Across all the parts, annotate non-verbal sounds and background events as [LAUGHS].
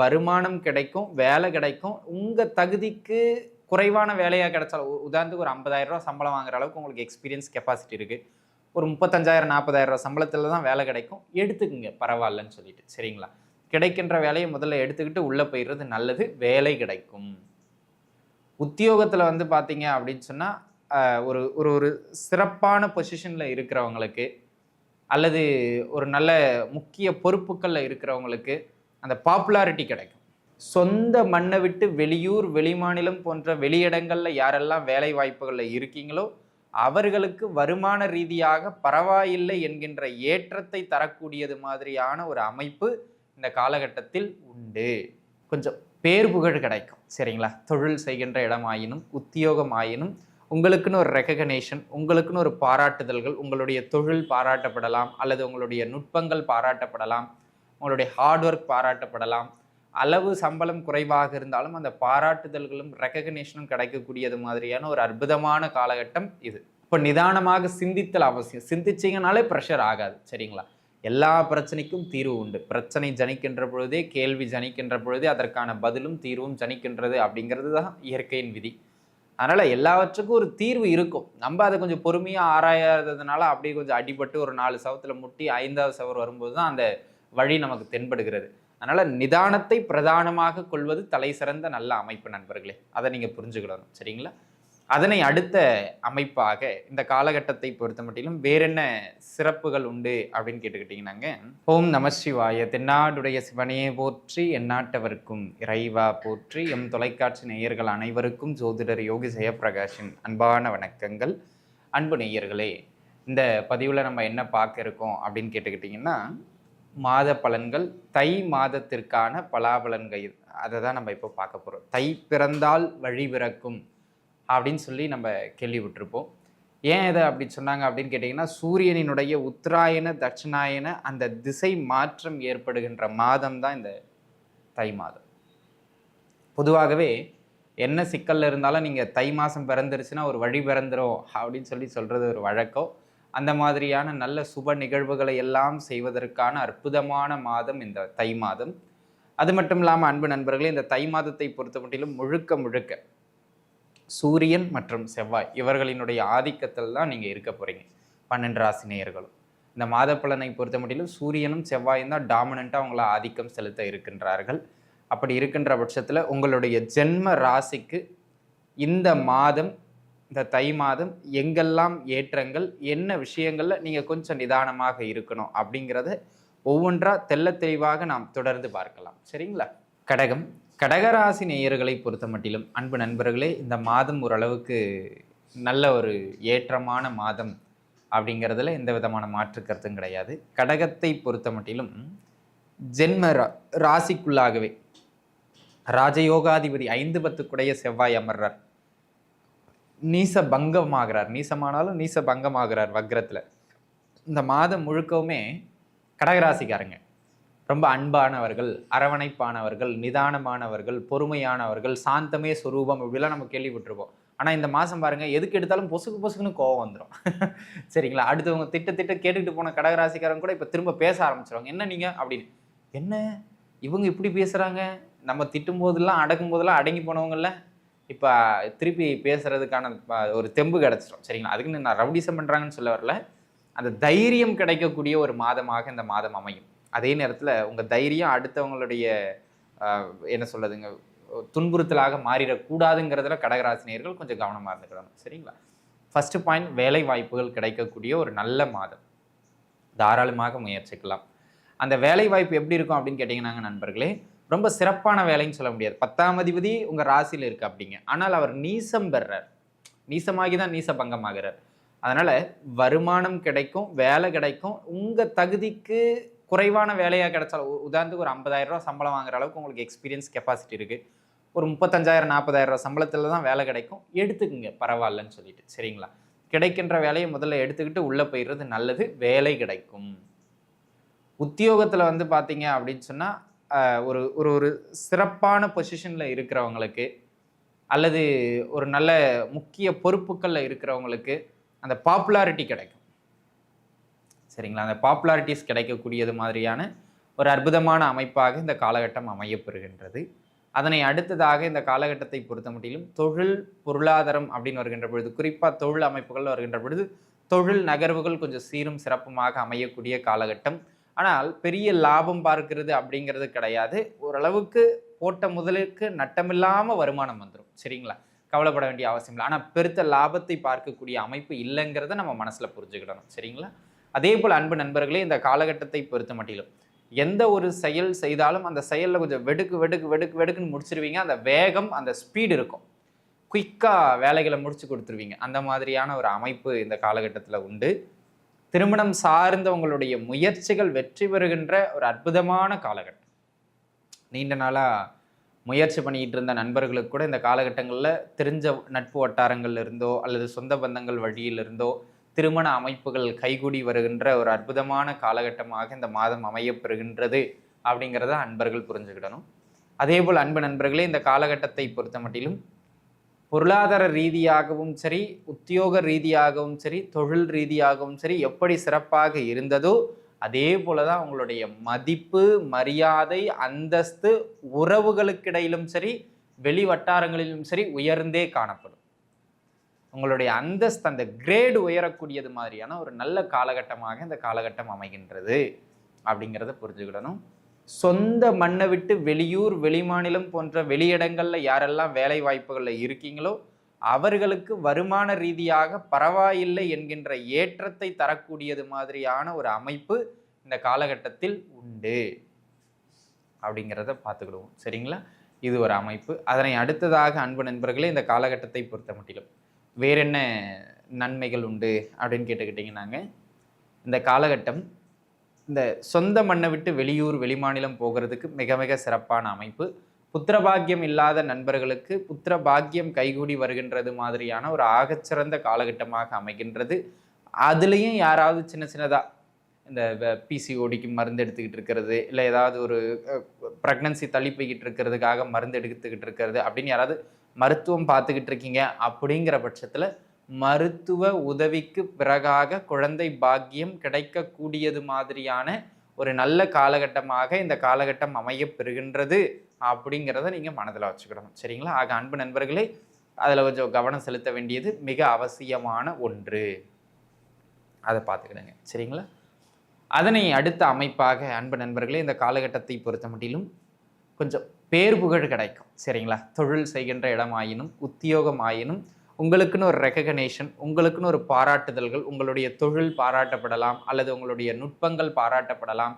வருமானம் கிடைக்கும் வேலை கிடைக்கும். உங்கள் தகுதிக்கு குறைவான வேலையாக கிடைச்சாலும் உதாரணத்துக்கு ஒரு 50000 ரூபா சம்பளம் வாங்குற அளவுக்கு உங்களுக்கு எக்ஸ்பீரியன்ஸ் கெப்பாசிட்டி இருக்குது ஒரு முப்பத்தஞ்சாயிரம் நாற்பதாயிரம் ரூபா சம்பளத்தில் தான் வேலை கிடைக்கும். எடுத்துக்குங்க பரவாயில்லன்னு சொல்லிட்டு சரிங்களா? கிடைக்கின்ற வேலையை முதல்ல எடுத்துக்கிட்டு உள்ளே போயிடுறது நல்லது வேலை கிடைக்கும். உத்தியோகத்தில் வந்து பார்த்தீங்க அப்படின்னு சொன்னால் ஒரு ஒரு ஒரு சிறப்பான பொசிஷனில் இருக்கிறவங்களுக்கு அல்லது ஒரு நல்ல முக்கிய பொறுப்புகளில் இருக்கிறவங்களுக்கு அந்த பாப்புலாரிட்டி கிடைக்கும். சொந்த மண்ணை விட்டு வெளியூர் வெளிமாநிலம் போன்ற வெளியிடங்களில் யாரெல்லாம் வேலை வாய்ப்புகளில் இருக்கீங்களோ அவர்களுக்கு வருமான ரீதியாக பரவாயில்லை என்கின்ற ஏற்றத்தை தரக்கூடியது மாதிரியான ஒரு அமைப்பு இந்த காலகட்டத்தில் உண்டு. கொஞ்சம் பேர் புகழ் கிடைக்கும் சரிங்களா? தொழில் செய்கின்ற இடமாயினும் உத்தியோகம் ஆயினும் உங்களுக்குன்னு ஒரு ரெக்கக்னேஷன் உங்களுக்குன்னு ஒரு பாராட்டுதல்கள் உங்களுடைய தொழில் பாராட்டப்படலாம் அல்லது உங்களுடைய நுட்பங்கள் பாராட்டப்படலாம் உங்களுடைய ஹார்ட் ஒர்க் பாராட்டப்படலாம். அளவு சம்பளம் குறைவாக இருந்தாலும் அந்த பாராட்டுதல்களும் ரெக்கக்னேஷனும் கிடைக்கக்கூடியது மாதிரியான ஒரு அற்புதமான காலகட்டம் இது. இப்போ நிதானமாக சிந்தித்தல் அவசியம். சிந்திச்சிங்கனாலே ப்ரெஷர் ஆகாது சரிங்களா? எல்லா பிரச்சனைக்கும் தீர்வு உண்டு. பிரச்சனை ஜனிக்கின்ற பொழுதே கேள்வி ஜனிக்கின்ற பொழுதே அதற்கான பதிலும் தீர்வும் ஜனிக்கின்றது அப்படிங்கிறது தான் இயற்கையின் விதி. அதனால் எல்லாவற்றுக்கும் ஒரு தீர்வு இருக்கும். நம்ம அதை கொஞ்சம் பொறுமையாக ஆராயாததுனால அப்படியே கொஞ்சம் அடிபட்டு ஒரு நாலு சவத்தில் முட்டி ஐந்தாவது சவர் வரும்போது தான் அந்த வழி நமக்கு தென்படுகிறது. அதனால் நிதானத்தை பிரதானமாக கொள்வது தலை சிறந்த நல்ல அமைப்பு நண்பர்களே. அதை நீங்கள் புரிஞ்சுக்கிடணும். சரிங்களா? அதனை அடுத்த அமைப்பாக இந்த காலகட்டத்தை பொறுத்த மட்டிலும் வேறென்ன சிறப்புகள் உண்டு அப்படின்னு கேட்டுக்கிட்டீங்கன்னாங்க. ஓம் நம சிவாய. தென்னாடுடைய சிவனையே போற்றி எந்நாட்டவர்க்கும் இறைவா போற்றி எம் தொலைக்காட்சி நேயர்கள் அனைவருக்கும் ஜோதிடர் யோகி ஜெயப்பிரகாஷின் அன்பான வணக்கங்கள். அன்பு நேயர்களே இந்த பதிவில் நம்ம என்ன பார்க்க இருக்கோம் அப்படின்னு கேட்டுக்கிட்டிங்கன்னா மாத பலன்கள் தை மாதத்திற்கான பலாபலன்கள். அதை தான் நம்ம இப்போ பார்க்க போகிறோம் தை பிறந்தால் வழி பிறக்கும் அப்படின்னு சொல்லி நம்ம கேள்விப்பட்டிருப்போம். ஏன் இதை அப்படி சொன்னாங்க அப்படின்னு கேட்டிங்கன்னா சூரியனினுடைய உத்தராயண தட்சிணாயன அந்த திசை மாற்றம் ஏற்படுகின்ற மாதம் தான் இந்த தை மாதம். பொதுவாகவே என்ன சிக்கலில் இருந்தாலும் நீங்கள் தை மாதம் பிறந்துருச்சுன்னா ஒரு வழி பிறந்துடும் அப்படின்னு சொல்லி சொல்கிறது ஒரு வழக்கம். அந்த மாதிரியான நல்ல சுப நிகழ்வுகளை எல்லாம் செய்வதற்கான அற்புதமான மாதம் இந்த தை மாதம். அது மட்டும் இல்லாமல் அன்பு நண்பர்களே இந்த தை மாதத்தை பொறுத்த மட்டிலும் முழுக்க முழுக்க சூரியன் மற்றும் செவ்வாய் இவர்களினுடைய ஆதிக்கத்தில் தான் நீங்கள் இருக்க போகிறீங்க பன்னெண்டு ராசி நேயர்களும். இந்த மாத பலனை பொறுத்த மட்டிலும் சூரியனும் செவ்வாயும் தான் டாமினண்ட்டாக உங்களை ஆதிக்கம் செலுத்த இருக்கின்றார்கள். அப்படி இருக்கின்ற பட்சத்தில் உங்களுடைய ஜென்ம ராசிக்கு இந்த மாதம் இந்த தை மாதம் எங்கெல்லாம் ஏற்றங்கள் என்ன விஷயங்களில் நீங்கள் கொஞ்சம் நிதானமாக இருக்கணும் அப்படிங்கிறத ஒவ்வொன்றா தெள்ள தெளிவாக நாம் தொடர்ந்து பார்க்கலாம். சரிங்களா? கடகம். கடகராசி நேயர்களை பொறுத்த மட்டிலும் அன்பு நண்பர்களே இந்த மாதம் ஓரளவுக்கு நல்ல ஒரு ஏற்றமான மாதம் அப்படிங்கிறதுல எந்த விதமான மாற்று கருத்தும் கிடையாது. கடகத்தை பொறுத்த மட்டிலும் ஜென்ம ரா ராசிக்குள்ளாகவே ராஜயோகாதிபதி ஐந்து பத்துக்குடைய செவ்வாய் அமர்றார். நீச பங்கமாகிறார் நீசமானாலும் நீச பங்கமாகிறார் வக்ரத்தில். இந்த மாதம் முழுக்கவுமே கடகராசிக்காரங்க. ரொம்ப அன்பானவர்கள் அரவணைப்பானவர்கள் நிதானமானவர்கள் பொறுமையானவர்கள் சாந்தமே சுரூபம் இப்படிலாம் நம்ம கேள்விப்பட்டிருப்போம். ஆனால் இந்த மாதம் பாருங்கள் எதுக்கு எடுத்தாலும் பொசுக்கு பொசுக்குன்னு கோவம் வந்துடும் [LAUGHS] சரிங்களா? அடுத்தவங்க திட்ட திட்ட கேட்டுக்கிட்டு போன கடகராசிக்காரங்க கூட இப்போ திரும்ப பேச ஆரம்பிச்சிருவாங்க. என்ன நீங்கள் அப்படின்னு. என்ன? இவங்க இப்படி பேசுகிறாங்க நம்ம திட்டும் போதெல்லாம் அடக்கும் போதெல்லாம் அடங்கி போனவங்கள இப்போ திருப்பி பேசுறதுக்கான ஒரு தெம்பு கிடச்சிடும் சரிங்களா? அதுக்குன்னு நான் ரவுடிசம் பண்ணுறாங்கன்னு சொல்ல வரல. அந்த தைரியம் கிடைக்கக்கூடிய ஒரு மாதமாக இந்த மாதம் அமையும். அதே நேரத்தில் உங்கள் தைரியம் அடுத்தவங்களுடைய என்ன சொல்லுதுங்க துன்புறுத்தலாக மாறிடக்கூடாதுங்கிறதுல கடகராசினியர்கள் கொஞ்சம் கவனமாக இருந்துக்கணும். சரிங்களா? ஃபஸ்ட்டு பாயிண்ட் வேலை வாய்ப்புகள் கிடைக்கக்கூடிய ஒரு நல்ல மாதம். தாராளமாக முயற்சிக்கலாம். அந்த வேலை வாய்ப்பு எப்படி இருக்கும் அப்படின்னு கேட்டிங்கன்னாங்க நண்பர்களே ரொம்ப சிறப்பான வேலைன்னு சொல்ல முடியாது. பத்தாம் அதிபதி உங்கள் ராசியில் இருக்கு அப்படிங்க. ஆனால் அவர் நீசம் பெறார். நீசமாகி தான் நீச பங்கமாகிறார். அதனால் வருமானம் கிடைக்கும் வேலை கிடைக்கும். உங்கள் தகுதிக்கு குறைவான வேலையாக கிடைச்சாலும் உதாரணத்துக்கு ஒரு 50000 ரூபா சம்பளம் வாங்குற அளவுக்கு உங்களுக்கு எக்ஸ்பீரியன்ஸ் கெப்பாசிட்டி இருக்குது ஒரு முப்பத்தஞ்சாயிரம் நாற்பதாயிரம் ரூபா சம்பளத்தில் தான் வேலை கிடைக்கும். எடுத்துக்குங்க பரவாயில்லன்னு சொல்லிட்டு. சரிங்களா? கிடைக்கின்ற வேலையை முதல்ல எடுத்துக்கிட்டு உள்ளே போயிடுறது நல்லது. வேலை கிடைக்கும். உத்தியோகத்தில் வந்து பார்த்தீங்க அப்படின்னு சொன்னால் ஒரு ஒரு ஒரு சிறப்பான பொசிஷனில் இருக்கிறவங்களுக்கு அல்லது ஒரு நல்ல முக்கிய பொறுப்புகளில் இருக்கிறவங்களுக்கு அந்த பாப்புலாரிட்டி கிடைக்கும். சரிங்களா? அந்த பாப்புலாரிட்டிஸ் கிடைக்கக்கூடியது மாதிரியான ஒரு அற்புதமான அமைப்பாக இந்த காலகட்டம் அமையப்பெறுகின்றது. அதனை அடுத்ததாக இந்த காலகட்டத்தை பொறுத்த மட்டிலும் தொழில் பொருளாதாரம் அப்படின்னு வருகின்ற பொழுது குறிப்பாக தொழில் அமைப்புகள் வருகின்ற பொழுது தொழில் நகர்வுகள் கொஞ்சம் சீரும் சிறப்புமாக அமையக்கூடிய காலகட்டம். ஆனால் பெரிய லாபம் பார்க்கிறது அப்படிங்கிறது கிடையாது. ஓரளவுக்கு போட்ட முதலுக்கு நட்டமில்லாமல் வருமானம் வந்துடும் சரிங்களா? கவலைப்பட வேண்டிய அவசியம் இல்லை. ஆனால் பெருத்த லாபத்தை பார்க்கக்கூடிய அமைப்பு இல்லைங்கிறத நம்ம மனசில் புரிஞ்சுக்கிடணும். சரிங்களா? அதே போல் அன்பு நண்பர்களே இந்த காலகட்டத்தை பொறுத்த மட்டிலும் எந்த ஒரு செயல் செய்தாலும் அந்த செயலில் கொஞ்சம் வெடுக்கு வெடுக்கு வெடுக்கு வெடுக்குன்னு முடிச்சிருவீங்க. அந்த வேகம் அந்த ஸ்பீடு இருக்கும். குயிக்காக வேலைகளை முடிச்சு கொடுத்துருவீங்க. அந்த மாதிரியான ஒரு அமைப்பு இந்த காலகட்டத்தில் உண்டு. திருமணம் சார்ந்த உங்களுடைய முயற்சிகள் வெற்றி பெறுகின்ற ஒரு அற்புதமான காலகட்டம். நீண்ட நாளாக முயற்சி பண்ணிக்கிட்டு இருந்த நண்பர்களுக்கு கூட இந்த காலகட்டங்களில் தெரிஞ்ச நட்பு வட்டாரங்கள்ல இருந்தோ அல்லது சொந்த பந்தங்கள் வழியிலிருந்தோ திருமண அமைப்புகள் கைகூடி வருகின்ற ஒரு அற்புதமான காலகட்டமாக இந்த மாதம் அமையப்பெறுகின்றது அப்படிங்கிறத அன்பர்கள் புரிஞ்சுக்கிடணும். அதே போல் அன்பு நண்பர்களே இந்த காலகட்டத்தை பொறுத்த மட்டிலும் பொருளாதார ரீதியாகவும் சரி உத்தியோக ரீதியாகவும் சரி தொழில் ரீதியாகவும் சரி எப்படி சிறப்பாக இருந்ததோ அதே போல தான் உங்களுடைய மதிப்பு மரியாதை அந்தஸ்து உறவுகளுக்கிடையிலும் சரி வெளி வட்டாரங்களிலும் சரி உயர்ந்தே காணப்படும். உங்களுடைய அந்தஸ்து அந்த கிரேடு உயரக்கூடியது மாதிரியான ஒரு நல்ல காலகட்டமாக இந்த காலகட்டம் அமைகின்றது அப்படிங்கிறத புரிஞ்சுக்கிடணும். சொந்த மண்ணை விட்டு வெளியூர் வெளிமாநிலம் போன்ற வெளியிடங்களில் யாரெல்லாம் வேலை வாய்ப்புகளில் இருக்கீங்களோ அவர்களுக்கு வருமான ரீதியாக பரவாயில்லை என்கின்ற ஏற்றத்தை தரக்கூடியது மாதிரியான ஒரு அமைப்பு இந்த காலகட்டத்தில் உண்டு. அப்படிங்கிறத பார்த்துக்கிடுவோம். சரிங்களா? இது ஒரு அமைப்பு. அதனை அடுத்ததாக அன்பு நண்பர்களே இந்த காலகட்டத்தை பொறுத்த மட்டிலும் வேற என்ன நன்மைகள் உண்டு அப்படின்னு கேட்டுக்கிட்டிங்கன்னாங்க. இந்த காலகட்டம் இந்த சொந்த மண்ணை விட்டு வெளியூர் வெளிமாநிலம் போகிறதுக்கு மிக மிக சிறப்பான அமைப்பு. புத்திரபாக்கியம் இல்லாத நண்பர்களுக்கு புத்திரபாக்கியம் கைகூடி வருகின்றது மாதிரியான ஒரு ஆகச்சிறந்த காலகட்டமாக அமைகின்றது. அதுலேயும் யாராவது சின்ன சின்னதாக இந்த பிசிஓடிக்கு மருந்து எடுத்துக்கிட்டு இருக்கிறது இல்லை ஏதாவது ஒரு ப்ரெக்னன்சி தள்ளி போய்கிட்டு இருக்கிறதுக்காக மருந்து எடுத்துக்கிட்டு இருக்கிறது அப்படின்னு யாராவது மருத்துவம் பார்த்துக்கிட்டு இருக்கீங்க அப்படிங்கிற பட்சத்தில் மருத்துவ உதவிக்கு பிறகாக குழந்தை பாக்கியம் கிடைக்கக்கூடியது மாதிரியான ஒரு நல்ல காலகட்டமாக இந்த காலகட்டம் அமைய பெறுகின்றது அப்படிங்கிறத நீங்கள் மனதில் வச்சுக்கிடணும் சரிங்களா? ஆக அன்பு நண்பர்களே அதில் கொஞ்சம் கவனம் செலுத்த வேண்டியது மிக அவசியமான ஒன்று. அதை பார்த்துக்கிடுங்க. சரிங்களா? அதனை அடுத்த அமைப்பாக அன்பு நண்பர்களே இந்த காலகட்டத்தை பொறுத்த மட்டிலும் கொஞ்சம் பேர் புகழ் கிடைக்கும். சரிங்களா? தொழில் செய்கின்ற இடமாயினும் உத்தியோகம் ஆயினும் உங்களுக்குன்னு ஒரு ரெக்ககனேஷன் உங்களுக்குன்னு ஒரு பாராட்டுதல்கள் உங்களுடைய தொழில் பாராட்டப்படலாம் அல்லது உங்களுடைய நுட்பங்கள் பாராட்டப்படலாம்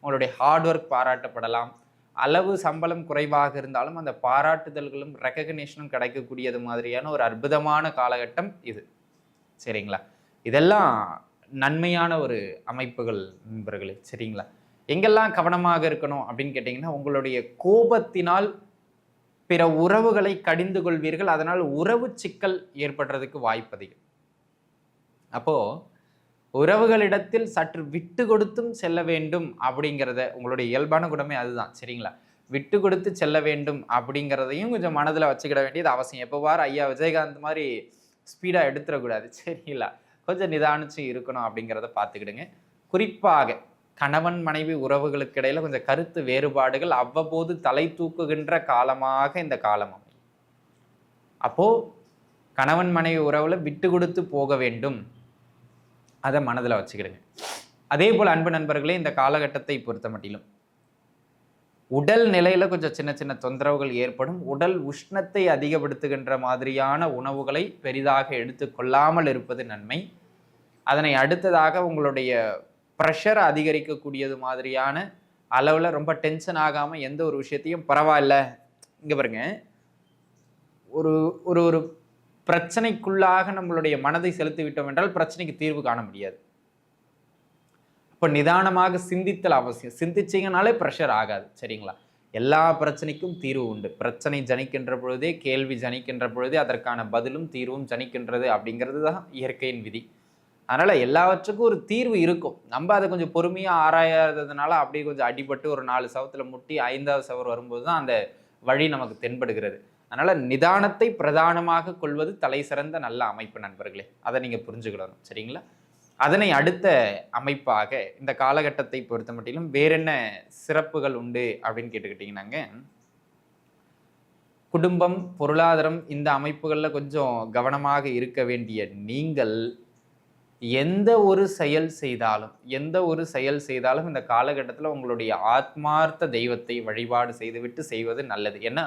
உங்களுடைய ஹார்ட் ஒர்க் பாராட்டப்படலாம் அளவு சம்பளம் குறைவாக இருந்தாலும் அந்த பாராட்டுதல்களும் ரெக்ககனேஷனும் கிடைக்கக்கூடியது மாதிரியான ஒரு அற்புதமான காலகட்டம் இது. சரிங்களா? இதெல்லாம் நன்மையான ஒரு அமைப்புகள் நண்பர்களே சரிங்களா? எங்கெல்லாம் கவனமாக இருக்கணும் அப்படின்னு கேட்டிங்கன்னா உங்களுடைய கோபத்தினால் பிற உறவுகளை கடிந்து கொள்வீர்கள். அதனால் உறவு சிக்கல் ஏற்படுறதுக்கு வாய்ப்பு அதிகம். அப்போ உறவுகளிடத்தில் சற்று விட்டு கொடுத்தும் செல்ல வேண்டும் அப்படிங்கிறத உங்களுடைய இயல்பான குணமே அதுதான் சரிங்களா? விட்டு கொடுத்து செல்ல வேண்டும் அப்படிங்கிறதையும் கொஞ்சம் மனதில் வச்சுக்கிட வேண்டியது அவசியம். எப்போ வார ஐயா விஜயகாந்த் மாதிரி ஸ்பீடாக எடுத்துடக்கூடாது சரிங்களா? கொஞ்சம் நிதானிச்சு இருக்கணும் அப்படிங்கிறத பார்த்துக்கிடுங்க. குறிப்பாக கணவன் மனைவி உறவுகளுக்கு இடையில கொஞ்சம் கருத்து வேறுபாடுகள் அவ்வப்போது தலை தூக்குகின்ற காலமாக இந்த காலம் அமையும். அப்போ கணவன் மனைவி உறவுல விட்டு கொடுத்து போக வேண்டும். அதை மனதில் வச்சுக்கிடுங்க. அதே போல் அன்பு நண்பர்களே இந்த காலகட்டத்தை பொறுத்த மட்டிலும் உடல் நிலையில கொஞ்சம் சின்ன சின்ன தொந்தரவுகள் ஏற்படும். உடல் உஷ்ணத்தை அதிகப்படுத்துகின்ற மாதிரியான உணவுகளை பெரிதாக எடுத்துக்கொள்ளாமல் இருப்பது நன்மை. அதனை அடுத்ததாக உங்களுடைய ப்ரெஷரை அதிகரிக்கக்கூடியது மாதிரியான அளவில் ரொம்ப டென்ஷன் ஆகாமல் எந்த ஒரு விஷயத்தையும் பரவாயில்ல. இங்கே பாருங்க. ஒரு ஒரு ஒரு பிரச்சனைக்குள்ளாக நம்மளுடைய மனதை செலுத்தி விட்டோம் என்றால் பிரச்சனைக்கு தீர்வு காண முடியாது. இப்போ நிதானமாக சிந்தித்தல் அவசியம். சிந்திச்சிங்கனாலே ப்ரெஷர் ஆகாது. சரிங்களா? எல்லா பிரச்சனைக்கும் தீர்வு உண்டு. பிரச்சனை ஜனிக்கின்ற பொழுதே கேள்வி ஜனிக்கின்ற பொழுதே அதற்கான பதிலும் தீர்வும் ஜனிக்கின்றது அப்படிங்கிறது தான் இயற்கையின் விதி. அதனால் எல்லாவற்றுக்கும் ஒரு தீர்வு இருக்கும். நம்ம அதை கொஞ்சம் பொறுமையாக ஆராயாததுனால அப்படியே கொஞ்சம் அடிபட்டு ஒரு நாலு சவத்தில் முட்டி ஐந்தாவது சவர் வரும்போது தான் அந்த வழி நமக்கு தென்படுகிறது. அதனால் நிதானத்தை பிரதானமாக கொள்வது தலை சிறந்த நல்ல அமைப்பு நண்பர்களே. அதை நீங்கள் புரிஞ்சுக்கிடணும். சரிங்களா? அதனை அடுத்த அமைப்பாக இந்த காலகட்டத்தை பொறுத்த மட்டிலும் வேறென்ன சிறப்புகள் உண்டு அப்படின்னு கேட்டுக்கிட்டிங்கன்னாங்க. குடும்பம் பொருளாதாரம் இந்த அமைப்புகளில் கொஞ்சம் கவனமாக இருக்க வேண்டிய நீங்கள் எந்த ஒரு செயல் செய்தாலும் எந்த ஒரு செயல் செய்தாலும் இந்த காலகட்டத்தில் உங்களுடைய ஆத்மார்த்த தெய்வத்தை வழிபாடு செய்துவிட்டு செய்வது நல்லது. ஏன்னா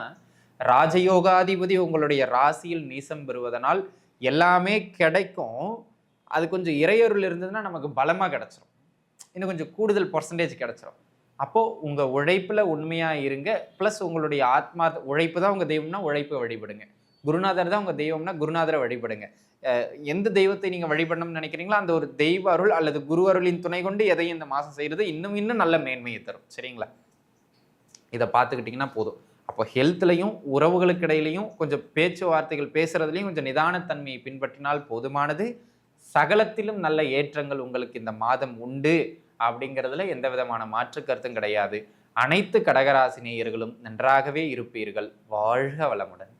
ராஜயோகாதிபதி உங்களுடைய ராசியில் நீசம் பெறுவதனால் எல்லாமே கிடைக்கும். அது கொஞ்சம் இறையொருள் இருந்ததுன்னா நமக்கு பலமாக கிடச்சிரும். இன்னும் கொஞ்சம் கூடுதல் பர்சன்டேஜ் கிடச்சிரும். அப்போது உங்கள் உழைப்பில் உண்மையாக இருங்க. ப்ளஸ் உங்களுடைய ஆத்மா உழைப்பு தான் உங்கள் தெய்வம்னா உழைப்பை வழிபடுங்க. குருநாதர் தான் உங்கள் தெய்வம்னா குருநாதரை வழிபடுங்க. எந்த தெய்வத்தை நீங்கள் வழிபடணும்னு நினைக்கிறீங்களோ அந்த ஒரு தெய்வ அருள் அல்லது குரு அருளின் துணை கொண்டு எதையும் இந்த மாதம் செய்கிறது இன்னும் இன்னும் நல்ல மேன்மையை தரும். சரிங்களா? இதை பார்த்துக்கிட்டிங்கன்னா போதும். அப்போ ஹெல்த்லையும் உறவுகளுக்கு இடையிலையும் கொஞ்சம் பேச்சுவார்த்தைகள் பேசுறதுலையும் கொஞ்சம் நிதானத்தன்மையை பின்பற்றினால் போதுமானது. சகலத்திலும் நல்ல ஏற்றங்கள் உங்களுக்கு இந்த மாதம் உண்டு அப்படிங்கிறதுல எந்த விதமான மாற்று கருத்தும் கிடையாது. அனைத்து கடகராசி நேயர்களும் நன்றாகவே இருப்பீர்கள். வாழ்க வளமுடன்.